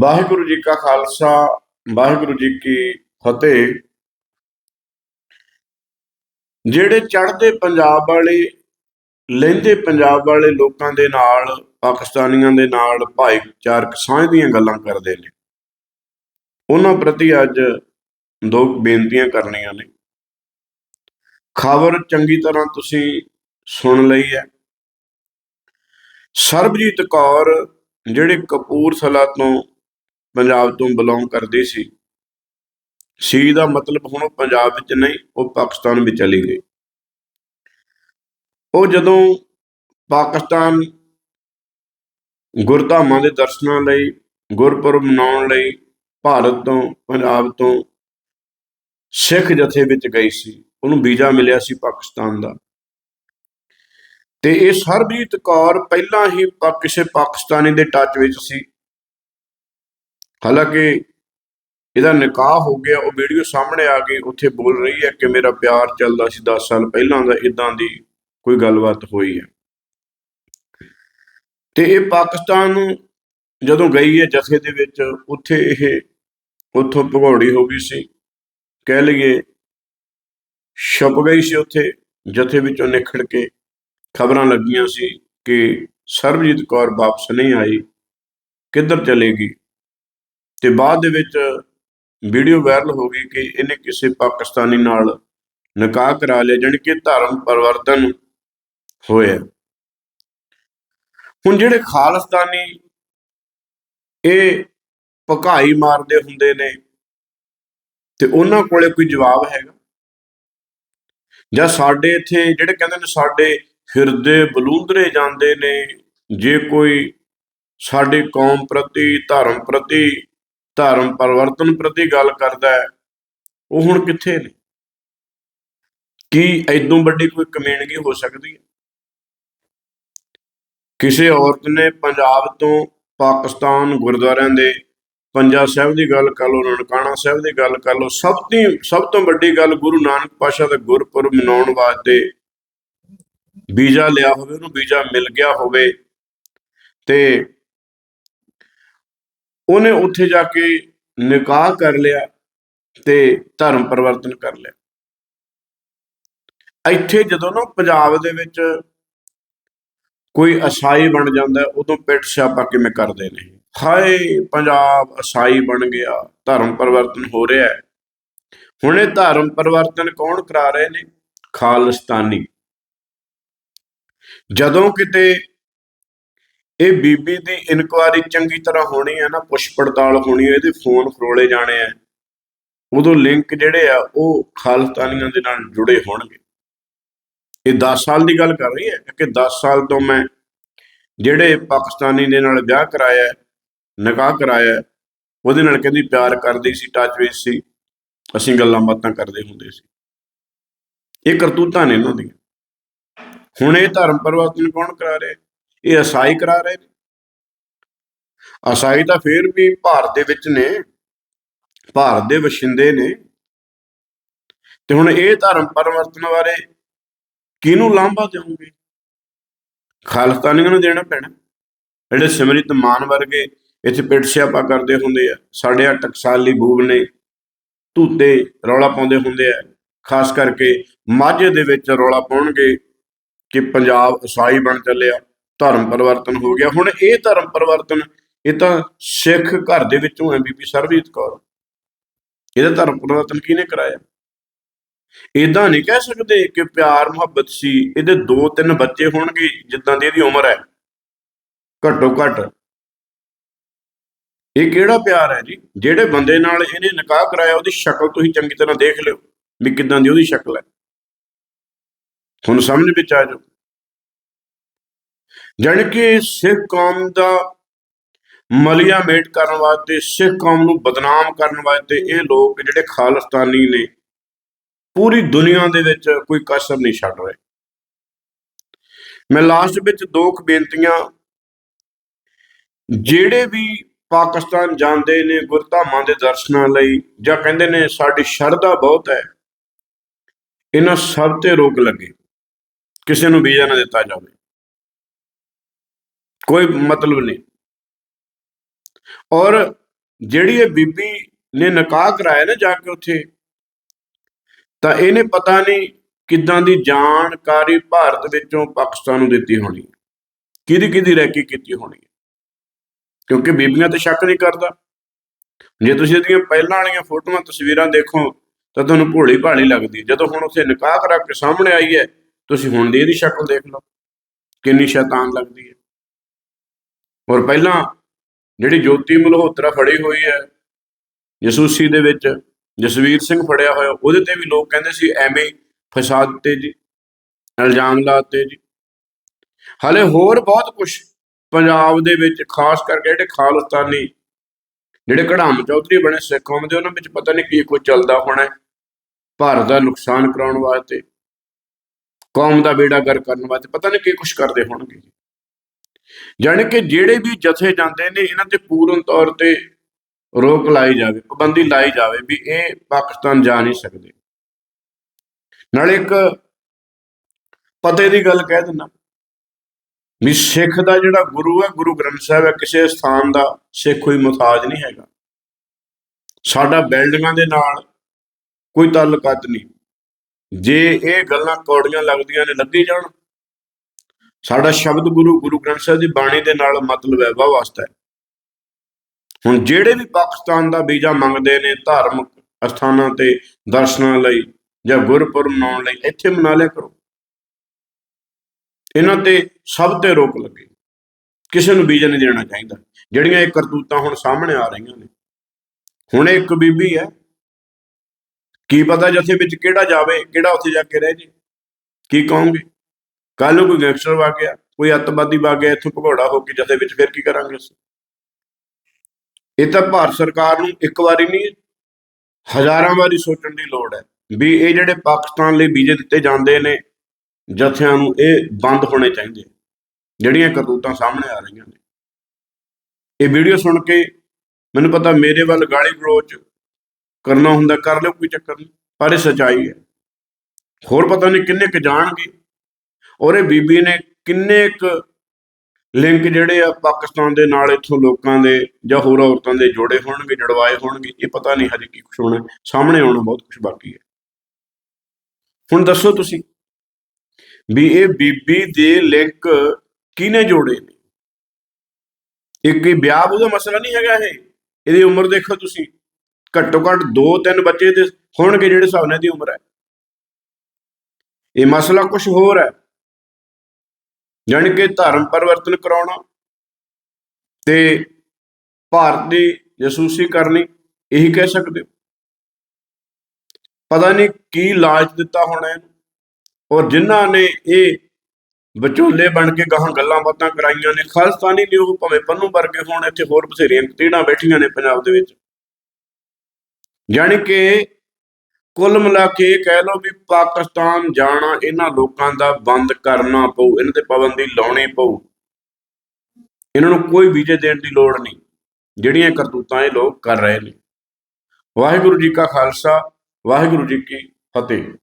ਵਾਹਿਗੁਰੂ ਜੀ ਕਾ ਖਾਲਸਾ, ਵਾਹਿਗੁਰੂ ਜੀ ਕੀ ਫਤਿਹ। ਜਿਹੜੇ ਚੜ੍ਹਦੇ ਪੰਜਾਬ ਵਾਲੇ, ਲਹਿੰਦੇ ਪੰਜਾਬ ਵਾਲੇ ਲੋਕਾਂ ਦੇ ਨਾਲ, ਪਾਕਿਸਤਾਨੀਆਂ ਦੇ ਨਾਲ ਭਾਈਚਾਰਕ ਸਾਂਝ ਦੀਆਂ ਗੱਲਾਂ ਕਰਦੇ ਨੇ। ਉਹਨਾਂ ਪ੍ਰਤੀ ਅੱਜ ਦੋ ਬੇਨਤੀਆਂ ਕਰਨੀਆਂ ਨੇ। ਖਬਰ ਚੰਗੀ ਤਰ੍ਹਾਂ ਤੁਸੀਂ ਸੁਣ ਲਈ ਹੈ। ਸਰਬਜੀਤ ਕੌਰ, ਜਿਹੜੇ ਕਪੂਰਥਲਾ ਤੋਂ ਪੰਜਾਬ ਤੋਂ ਬਿਲੋਂਗ ਕਰਦੀ ਸੀ। ਸੀ ਦਾ ਮਤਲਬ ਹੁਣ ਉਹ ਪੰਜਾਬ ਵਿੱਚ ਨਹੀਂ, ਉਹ ਪਾਕਿਸਤਾਨ ਵਿੱਚ ਚਲੀ ਗਈ। ਉਹ ਜਦੋਂ ਪਾਕਿਸਤਾਨ ਗੁਰਧਾਮਾਂ ਦੇ ਦਰਸ਼ਨਾਂ ਲਈ, ਗੁਰਪੁਰਬ ਮਨਾਉਣ ਲਈ ਭਾਰਤ ਤੋਂ, ਪੰਜਾਬ ਤੋਂ ਸਿੱਖ ਜਥੇ ਵਿੱਚ ਗਈ ਸੀ, ਉਹਨੂੰ ਵੀਜ਼ਾ ਮਿਲਿਆ ਸੀ ਪਾਕਿਸਤਾਨ ਦਾ। ਤੇ ਇਹ ਸਰਬਜੀਤ ਕੌਰ ਪਹਿਲਾਂ ਹੀ ਕਿਸੇ ਪਾਕਿਸਤਾਨੀ ਦੇ ਟੱਚ ਵਿੱਚ ਸੀ। ਹਾਲਾਂਕਿ ਇਹਦਾ ਨਿਕਾਹ ਹੋ ਗਿਆ, ਉਹ ਵੀਡੀਓ ਸਾਹਮਣੇ ਆ ਗਈ, ਉੱਥੇ ਬੋਲ ਰਹੀ ਹੈ ਕਿ ਮੇਰਾ ਪਿਆਰ ਚੱਲਦਾ ਸੀ 10 ਸਾਲ ਪਹਿਲਾਂ ਦਾ ਇਦਾਂ ਦੀ ਕੋਈ ਗੱਲਬਾਤ ਹੋਈ ਹੈ। ਤੇ ਇਹ ਪਾਕਿਸਤਾਨ ਜਦੋਂ ਗਈ ਹੈ ਜਥੇ ਦੇ ਵਿੱਚ, ਉੱਥੇ ਇਹ ਉੱਥੋਂ ਭਗੌੜੀ ਹੋ ਗਈ ਸੀ। ਕਹਿ ਲਈਏ ਛਪ ਗਈ ਸੀ ਉੱਥੇ, ਜਥੇ ਵਿੱਚੋਂ ਨਿਖੜ ਕੇ ਖਬਰਾਂ ਲੱਗੀਆਂ ਸੀ ਕਿ ਸਰਬਜੀਤ ਕੌਰ ਵਾਪਸ ਨਹੀਂ ਆਈ, ਕਿੱਧਰ ਚਲੇਗੀ ਤੇ ਬਾਅਦ ਦੇ ਵਿੱਚ ਵੀਡੀਓ ਵਾਇਰਲ ਹੋ ਗਈ ਕਿ ਇਹਨੇ ਕਿਸੇ ਪਾਕਿਸਤਾਨੀ ਨਾਲ ਨਿਕਾਹ ਕਰਾ ਲਿਆ, ਜਾਣੀ ਕਿ ਧਰਮ ਪਰਿਵਰਤਨ ਹੋਇਆ। ਹੁਣ ਜਿਹੜੇ ਖਾਲਸਤਾਨੀ ਇਹ ਭਕਾਈ ਮਾਰਦੇ ਹੁੰਦੇ ਨੇ, ਤੇ ਉਹਨਾਂ ਕੋਲੇ ਕੋਈ ਜਵਾਬ ਹੈਗਾ? ਜਾਂ ਸਾਡੇ ਇੱਥੇ ਜਿਹੜੇ ਕਹਿੰਦੇ ਨੇ ਸਾਡੇ ਹਿਰਦੇ ਬਲੂੰਦਰੇ ਜਾਂਦੇ ਨੇ, ਜੇ ਕੋਈ ਸਾਡੇ ਕੌਮ ਪ੍ਰਤੀ, ਧਰਮ ਪ੍ਰਤੀ ਧਰਮ ਪਰਿਵਰਤਨ ਪ੍ਰਤੀ ਗੱਲ ਕਰਦਾ ਹੈ, ਉਹ ਹੁਣ ਕਿੱਥੇ ਨੇ? ਕੀ ਐਦੋਂ ਵੱਡੀ ਕੋਈ ਕਮੇਨਗੀ ਹੋ ਸਕਦੀ ਹੈ? ਕਿਸੇ ਔਰਤ ਨੇ ਪੰਜਾਬ ਤੋਂ ਪਾਕਿਸਤਾਨ ਗੁਰਦੁਆਰਿਆਂ ਦੇ ਪੰਜਾ ਸਾਹਿਬ ਦੀ ਗੱਲ ਕਰ ਲਓ, ਨਨਕਾਣਾ ਸਾਹਿਬ ਦੀ ਗੱਲ ਕਰ ਲਓ, ਸਭ ਤੋਂ ਸਭ ਤੋਂ ਵੱਡੀ ਗੱਲ ਗੁਰੂ ਨਾਨਕ ਪਾਸ਼ਾ ਦਾ ਗੁਰਪੁਰਬ ਮਨਾਉਣ ਵਾਸਤੇ ਵੀਜ਼ਾ ਲਿਆ ਹੋਵੇ, ਉਹਨੂੰ ਵੀਜ਼ਾ ਮਿਲ ਗਿਆ ਹੋਵੇ, ਤੇ ਉਹਨੇ ਉੱਥੇ ਜਾ ਕੇ ਨਿਕਾਹ ਕਰ ਲਿਆ ਤੇ ਧਰਮ ਪਰਿਵਰਤਨ ਕਰ ਲਿਆ। ਇੱਥੇ ਜਦੋਂ ਨਾ ਪੰਜਾਬ ਦੇ ਵਿੱਚ ਕੋਈ ਅਸਾਈ ਬਣ ਜਾਂਦਾ, ਉਦੋਂ ਪਿੱਟ ਸਿਆਪਾ ਕਿਵੇਂ ਕਰਦੇ ਨੇ? ਹਾਏ, ਪੰਜਾਬ ਅਸਾਈ ਬਣ ਗਿਆ, ਧਰਮ ਪਰਿਵਰਤਨ ਹੋ ਰਿਹਾ ਹੈ। ਹੁਣ ਇਹ ਧਰਮ ਪਰਿਵਰਤਨ ਕੌਣ ਕਰਾ ਰਹੇ ਨੇ? ਖਾਲਿਸਤਾਨੀ। ਜਦੋਂ ਕਿਤੇ ਇਹ ਬੀਬੀ ਦੀ ਇਨਕੁਆਰੀ ਚੰਗੀ ਤਰ੍ਹਾਂ ਹੋਣੀ ਹੈ ਨਾ ਪੁੱਛ ਪੜਤਾਲ ਹੋਣੀ ਹੈ ਇਹਦੇ ਫੋਨ ਫਰੋਲੇ ਜਾਣੇ ਆ। ਉਦੋਂ ਲਿੰਕ ਜਿਹੜੇ ਆ ਉਹ ਖਾਲਸਤਾਨੀਆਂ ਦੇ ਨਾਲ ਜੁੜੇ ਹੋਣਗੇ। ਇਹ 10 ਸਾਲ ਦੀ ਗੱਲ ਕਰ ਰਹੀ ਹੈ ਕਿ 10 ਸਾਲ ਤੋਂ ਮੈਂ ਜਿਹੜੇ ਪਾਕਿਸਤਾਨੀ ਦੇ ਨਾਲ ਵਿਆਹ ਕਰਾਇਆ ਹੈ, ਨਿਕਾਹ ਕਰਾਇਆ ਉਹਦੇ ਨਾਲ ਕਹਿੰਦੀ ਪਿਆਰ ਕਰਦੀ ਸੀ ਟੱਚ ਵਿੱਚ ਸੀ। ਅਸੀਂ ਗੱਲਾਂ ਬਾਤਾਂ ਕਰਦੇ ਹੁੰਦੇ ਸੀ। ਇਹ ਕਰਤੂਤਾਂ ਨੇ ਇਹਨਾਂ ਦੀਆਂ। ਹੁਣ ਇਹ ਧਰਮ ਪਰਿਵਰਤਨ ਕੌਣ ਕਰਾ ਰਿਹਾ? ਇਹ ਅਸਾਈ ਕਰਾ ਰਹੇ ਨੇ। ਅਸਾਈ ਤਾਂ ਫੇਰ ਵੀ ਭਾਰਤ ਦੇ ਵਿੱਚ ਨੇ, ਭਾਰਤ ਦੇ ਵਸਿੰਦੇ ਨੇ। ਤੇ ਹੁਣ ਇਹ ਧਰਮ ਪਰਿਵਰਤਨ ਬਾਰੇ ਕਿਹਨੂੰ ਲਾਂਭਾ ਦੇਵੋਗੇ? ਖਾਲਸਤਾਨੀਆਂ ਨੂੰ ਦੇਣਾ ਪੈਣਾ? ਜਿਹੜੇ ਸਿਮਰਿਤ ਮਾਨ ਵਰਗੇ ਇੱਥੇ ਪਿੱਟ ਸਿਆਪਾ ਕਰਦੇ ਹੁੰਦੇ ਆ ਸਾਡੇ ਆ ਟਕਸਾਲੀ ਬੂਬ ਨੇ, ਧੂਤੇ ਰੌਲਾ ਪਾਉਂਦੇ ਹੁੰਦੇ ਆ, ਖਾਸ ਕਰਕੇ ਮਾਝੇ ਦੇ ਵਿੱਚ ਰੌਲਾ ਪਾਉਣਗੇ ਕਿ ਪੰਜਾਬ ਈਸਾਈ ਬਣ ਚੱਲਿਆ। ਧਰਮ ਪਰਿਵਰਤਨ ਹੋ ਗਿਆ। ਹੁਣ ਇਹ ਧਰਮ ਪਰਿਵਰਤਨ, ਇਹ ਤਾਂ ਸਿੱਖ ਘਰ ਦੇ ਵਿੱਚੋਂ ਹੈ ਬੀਬੀ ਸਰਬਜੀਤ ਕੌਰ। ਇਹਦਾ ਧਰਮ ਪਰਿਵਰਤਨ ਕਿਹਨੇ ਕਰਾਇਆ? ਇਦਾਂ ਨਹੀਂ ਕਹਿ ਸਕਦੇ ਕਿ ਪਿਆਰ, ਮੁਹੱਬਤ ਸੀ। ਇਹਦੇ ਦੋ ਤਿੰਨ ਬੱਚੇ ਹੋਣਗੇ, ਜਿੱਦਾਂ ਦੀ ਇਹਦੀ ਉਮਰ ਹੈ। ਘੱਟੋ ਘੱਟ। ਇਹ ਕਿਹੜਾ ਪਿਆਰ ਹੈ ਜੀ? ਜਿਹੜੇ ਬੰਦੇ ਨਾਲ ਇਹਨੇ ਨਿਕਾਹ ਕਰਾਇਆ, ਉਹਦੀ ਸ਼ਕਲ ਤੁਸੀਂ ਚੰਗੀ ਤਰ੍ਹਾਂ ਦੇਖ ਲਿਓ ਵੀ ਕਿਦਾਂ ਦੀ ਉਹਦੀ ਸ਼ਕਲ ਹੈ। ਹੁਣ ਸਮਝ ਵਿੱਚ ਆ ਜਾਓ। ਜਾਣੀ ਕਿ ਸਿੱਖ ਕੌਮ ਦਾ ਮਲੀਆ ਮੇਟ ਕਰਨ ਵਾਸਤੇ, ਸਿੱਖ ਕੌਮ ਨੂੰ ਬਦਨਾਮ ਕਰਨ ਵਾਸਤੇ ਇਹ ਲੋਕ ਜਿਹੜੇ ਖਾਲਿਸਤਾਨੀ ਨੇ, ਪੂਰੀ ਦੁਨੀਆ ਦੇ ਵਿੱਚ ਕੋਈ ਕਸਰ ਨਹੀਂ ਛੱਡ ਰਹੇ। ਮੈਂ ਲਾਸਟ ਵਿੱਚ ਦੋ ਕੁ ਬੇਨਤੀਆਂ, ਜਿਹੜੇ ਵੀ ਪਾਕਿਸਤਾਨ ਜਾਂਦੇ ਨੇ ਗੁਰਧਾਮਾਂ ਦੇ ਦਰਸ਼ਨਾਂ ਲਈ ਜਾਂ ਕਹਿੰਦੇ ਨੇ ਸਾਡੀ ਸ਼ਰਧਾ ਬਹੁਤ ਹੈ, ਇਹਨਾਂ ਸਭ ਤੇ ਰੋਕ ਲੱਗੇ, ਕਿਸੇ ਨੂੰ ਵੀਜ਼ਾ ਨਾ ਦਿੱਤਾ ਜਾਵੇ। ਕੋਈ ਮਤਲਬ ਨਹੀਂ। ਔਰ ਜਿਹੜੀ ਇਹ ਬੀਬੀ ਨੇ ਨਿਕਾਹ ਕਰਾਇਆ ਨਾ ਜਾ ਕੇ ਉੱਥੇ, ਤਾਂ ਇਹਨੇ ਪਤਾ ਨਹੀਂ ਕਿੱਦਾਂ ਦੀ ਜਾਣਕਾਰੀ ਭਾਰਤ ਵਿੱਚੋਂ ਪਾਕਿਸਤਾਨ ਨੂੰ ਦਿੱਤੀ ਹੋਣੀ ਹੈ। ਕਿਹਦੀ ਕਿਹਦੀ ਰੈਕੀ ਕੀਤੀ ਹੋਣੀ ਕਿਉਂਕਿ ਬੀਬੀਆਂ ਤੇ ਸ਼ੱਕ ਨਹੀਂ ਕਰਦਾ। ਜੇ ਤੁਸੀਂ ਇਹਦੀਆਂ ਪਹਿਲਾਂ ਵਾਲੀਆਂ ਫੋਟੋਆਂ, ਤਸਵੀਰਾਂ ਦੇਖੋ, ਤਾਂ ਤੁਹਾਨੂੰ ਭੋਲੀ ਭਾਲੀ ਲੱਗਦੀ ਹੈ। ਜਦੋਂ ਹੁਣ ਉੱਥੇ ਨਿਕਾਹ ਕਰਾ ਕੇ ਸਾਹਮਣੇ ਆਈ ਹੈ, ਤੁਸੀਂ ਹੁਣ ਦੀ ਇਹਦੀ ਸ਼ਕਲ ਦੇਖ ਲਓ। ਕਿੰਨੀ ਸ਼ੈਤਾਨ ਲੱਗਦੀ ਹੈ। ਔਰ ਪਹਿਲਾਂ ਜਿਹੜੀ ਜੋਤੀ ਮਲਹੋਤਰਾ ਫੜੀ ਹੋਈ ਹੈ, ਯਸੂਸੀ ਦੇ ਵਿੱਚ, ਜਸਵੀਰ ਸਿੰਘ ਫੜਿਆ ਹੋਇਆ, ਉਹਦੇ ਤੇ ਵੀ ਲੋਕ ਕਹਿੰਦੇ ਸੀ ਐਵੇਂ ਹੀ ਫਸਾਦ ਤੇ ਜੀ, ਇਲਜ਼ਾਮ ਲਾਤੇ ਜੀ। ਹਲੇ ਹੋਰ ਬਹੁਤ ਕੁਝ ਪੰਜਾਬ ਦੇ ਵਿੱਚ, ਖਾਸ ਕਰਕੇ ਜਿਹੜੇ ਖਾਲਸਤਾਨੀ, ਜਿਹੜੇ ਕੜਾਮ ਚੌਧਰੀ ਬਣੇ ਸਿੱਖ ਕੌਮ ਦੇ, ਉਹਨਾਂ ਵਿੱਚ ਪਤਾ ਨਹੀਂ ਕੀ ਕੁਝ ਚੱਲਦਾ ਹੋਣਾ ਭਾਰਤ ਦਾ ਨੁਕਸਾਨ ਕਰਾਉਣ ਵਾਸਤੇ, ਕੌਮ ਦਾ ਬੇੜਾ ਗਰ ਕਰਨ ਵਾਸਤੇ, ਪਤਾ ਨਹੀਂ ਕੀ ਕੁਝ ਕਰਦੇ ਹੋਣਗੇ ਜਾਣੀ ਕਿ ਜਿਹੜੇ ਵੀ ਜਥੇ ਜਾਂਦੇ ਨੇ, ਇਹਨਾਂ ਤੇ ਪੂਰਨ ਤੌਰ ਤੇ ਰੋਕ ਲਾਈ ਜਾਵੇ, ਪਾਬੰਦੀ ਲਾਈ ਜਾਵੇ ਵੀ ਇਹ ਪਾਕਿਸਤਾਨ ਜਾ ਨਹੀਂ ਸਕਦੇ। ਨਾਲੇ ਇੱਕ ਪਤੇ ਦੀ ਗੱਲ ਕਹਿ ਦਿੰਦਾ, ਵੀ ਸਿੱਖ ਦਾ ਜਿਹੜਾ ਗੁਰੂ ਹੈ, ਗੁਰੂ ਗ੍ਰੰਥ ਸਾਹਿਬ ਹੈ, ਕਿਸੇ ਸਥਾਨ ਦਾ ਸਿੱਖ ਕੋਈ ਮੁਤਾਜ ਨਹੀਂ ਹੈਗਾ। ਸਾਡਾ ਬਿਲਡਿੰਗਾਂ ਦੇ ਨਾਲ ਕੋਈ ਤਾਲੁਕਾਤ ਨਹੀਂ। ਜੇ ਇਹ ਗੱਲਾਂ ਕੌੜੀਆਂ ਲੱਗਦੀਆਂ ਨੇ, ਲੱਗੀ ਜਾਣ ਸਾਡਾ ਸ਼ਬਦ ਗੁਰੂ ਗੁਰੂ ਗ੍ਰੰਥ ਸਾਹਿਬ ਦੀ ਬਾਣੀ ਦੇ ਨਾਲ ਮਤਲਬ ਹੈ ਵਾ ਵਾਸਤਾ ਹੈ। ਹੁਣ ਜਿਹੜੇ ਵੀ ਪਾਕਿਸਤਾਨ ਦਾ ਵੀਜ਼ਾ ਮੰਗਦੇ ਨੇ ਧਾਰਮਿਕ ਅਸਥਾਨਾਂ ਤੇ ਦਰਸ਼ਨਾਂ ਲਈ ਜਾਂ ਗੁਰਪੁਰਬ ਮਨਾਉਣ ਲਈ, ਇੱਥੇ ਮਨਾ ਲਿਆ ਕਰੋ। ਇਹਨਾਂ ਤੇ ਸਭ ਤੇ ਰੋਕ ਲੱਗੇ। ਕਿਸੇ ਨੂੰ ਵੀਜ਼ਾ ਨਹੀਂ ਦੇਣਾ ਚਾਹੀਦਾ। ਜਿਹੜੀਆਂ ਇਹ ਕਰਤੂਤਾਂ ਹੁਣ ਸਾਹਮਣੇ ਆ ਰਹੀਆਂ ਨੇ। ਹੁਣ ਇੱਕ ਬੀਬੀ ਹੈ। ਕੀ ਪਤਾ ਜਥੇ ਵਿੱਚ ਕਿਹੜਾ ਜਾਵੇ, ਕਿਹੜਾ ਉੱਥੇ ਜਾ ਕੇ ਰਹਿ ਜੇ। ਕੀ ਕਹੋਗੇ? ਕੱਲ ਨੂੰ ਕੋਈ ਗੈਂਗਸਟਰ ਵਾ ਗਿਆ, ਕੋਈ ਅੱਤਵਾਦੀ ਵਾ ਗਿਆ, ਇੱਥੋਂ ਭਗੌੜਾ ਹੋ ਕੇ ਜਥੇ ਵਿੱਚ ਫਿਰ ਕੀ ਕਰਾਂਗੇ ਅਸੀਂ? ਇਹ ਤਾਂ ਭਾਰਤ ਸਰਕਾਰ ਨੂੰ ਇੱਕ ਵਾਰੀ ਨਹੀਂ, ਹਜ਼ਾਰਾਂ ਵਾਰੀ ਸੋਚਣ ਦੀ ਲੋੜ ਹੈ ਵੀ ਇਹ ਜਿਹੜੇ ਪਾਕਿਸਤਾਨ ਲਈ ਵੀਜ਼ੇ ਦਿੱਤੇ ਜਾਂਦੇ ਨੇ, ਜਥਿਆਂ ਨੂੰ ਇਹ ਬੰਦ ਹੋਣੇ ਚਾਹੀਦੇ ਜਿਹੜੀਆਂ ਕਰਤੂਤਾਂ ਸਾਹਮਣੇ ਆ ਰਹੀਆਂ ਨੇ। ਇਹ ਵੀਡੀਓ ਸੁਣ ਕੇ ਮੈਨੂੰ ਪਤਾ ਮੇਰੇ ਵੱਲ ਗਾਲੀ ਗਲੋਚ ਕਰਨਾ ਹੁੰਦਾ, ਕਰ ਲਿਓ ਕੋਈ ਚੱਕਰ ਨਹੀਂ, ਪਰ ਇਹ ਸਚਾਈ ਹੈ। ਹੋਰ ਪਤਾ ਨਹੀਂ ਕਿੰਨੇ ਕੁ ਜਾਣਗੇ। ਔਰ ਇਹ ਬੀਬੀ ਨੇ ਕਿੰਨੇ ਕੁ ਲਿੰਕ ਜਿਹੜੇ ਆ ਪਾਕਿਸਤਾਨ ਦੇ ਨਾਲ ਇੱਥੋਂ ਲੋਕਾਂ ਦੇ ਜਾਂ ਹੋਰ ਔਰਤਾਂ ਦੇ ਜੋੜੇ ਹੋਣਗੇ, ਜੜਵਾਏ ਹੋਣਗੇ, ਇਹ ਪਤਾ ਨਹੀਂ ਹਜੇ ਕੀ ਕੁਝ ਹੋਣਾ, ਸਾਹਮਣੇ ਆਉਣਾ ਬਹੁਤ ਕੁਝ ਬਾਕੀ ਹੈ। ਹੁਣ ਦੱਸੋ ਤੁਸੀਂ ਵੀ ਇਹ ਬੀਬੀ ਦੇ ਲਿੰਕ ਕਿਹਨੇ ਜੋੜੇ ਨੇ? ਇੱਕ ਹੀ ਵਿਆਹ ਉਹਦਾ ਮਸਲਾ ਨਹੀਂ ਹੈਗਾ ਇਹ? ਇਹਦੀ ਉਮਰ ਦੇਖੋ ਤੁਸੀਂ। ਘੱਟੋ ਘੱਟ 2-3 ਬੱਚੇ ਦੇ ਹੋਣਗੇ ਜਿਹੜੇ ਹਿਸਾਬ ਨਾਲ ਦੀ ਉਮਰ ਹੈ। ਇਹ ਮਸਲਾ ਕੁਝ ਹੋਰ ਹੈ। ਜਾਣੀ ਕਿ ਧਰਮ ਪਰਿਵਰਤਨ ਕਰਾਉਣਾ ਤੇ ਭਾਰਤ ਦੀ ਜਸੂਸੀ ਕਰਨੀ, ਇਹੀ ਕਹਿ ਸਕਦੇ ਹੋ। ਪਤਾ ਨਹੀਂ ਕੀ ਲਾਲਚ ਦਿੱਤਾ ਹੋਣਾ ਇਹਨੂੰ, ਔਰ ਜਿਨ੍ਹਾਂ ਨੇ ਇਹ ਵਿਚੋਲੇ ਬਣ ਕੇ ਗਾਹਾਂ ਗੱਲਾਂ ਬਾਤਾਂ ਕਰਾਈਆਂ ਨੇ ਖਾਲਸਤਾਨੀ ਨੇ ਉਹ ਭਾਵੇਂ ਪੰਨੂ ਵਰਗੇ ਹੋਣ, ਇੱਥੇ ਹੋਰ ਬਥੇਰੀਆਂ ਤੀੜਾਂ ਬੈਠੀਆਂ ਨੇ ਪੰਜਾਬ ਦੇ ਵਿੱਚ। ਜਾਣੀ ਕਿ ਕੁੱਲ ਮਿਲਾ ਕੇ ਇਹ ਕਹਿ ਲਓ ਵੀ ਪਾਕਿਸਤਾਨ ਜਾਣਾ ਇਹਨਾਂ ਲੋਕਾਂ ਦਾ ਬੰਦ ਕਰਨਾ ਪਊ, ਇਹਨਾਂ ਤੇ ਪਾਬੰਦੀ ਲਾਉਣੀ ਪਊ। ਇਹਨਾਂ ਨੂੰ ਕੋਈ ਵੀਜ਼ੇ ਦੇਣ ਦੀ ਲੋੜ ਨਹੀਂ, ਜਿਹੜੀਆਂ ਕਰਤੂਤਾਂ ਇਹ ਲੋਕ ਕਰ ਰਹੇ ਨੇ। ਵਾਹਿਗੁਰੂ ਜੀ ਕਾ ਖਾਲਸਾ, ਵਾਹਿਗੁਰੂ ਜੀ ਕੀ ਫਤਿਹ।